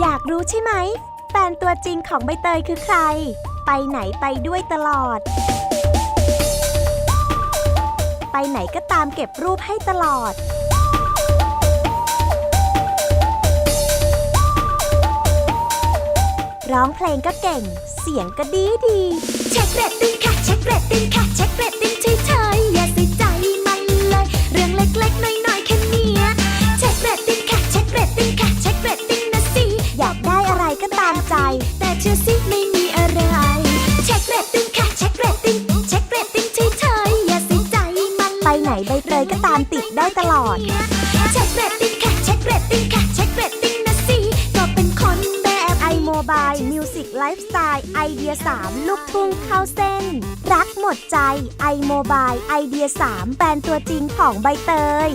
อยากรู้ใช่ไหม แฟนตัวจริงของใบเตยคือใคร ไปไหนไปด้วยตลอด ไปไหนก็ตามเก็บรูปให้ตลอด ร้องเพลงก็เก่ง เสียงก็ดีดี เช็คเรต เชื่อสิไม่มีอะไรเช็คเรตติ้งค่ะเช็คเรตติ้งเช็คเรตติ้งเฉยๆอย่าใส่ใจมันไปไหนใบเตยก็ตามติดได้ตลอด เช็คเรตติ้งค่ะเช็คเรตติ้งค่ะเช็คเรตติ้งนะสิก็เป็นคนแบบ iMobile Music Lifestyle ไอเดีย3ลูกทุ่งเข้าเส้น รักหมดใจ iMobile ไอเดีย3แฟนตัวจริงของใบเตย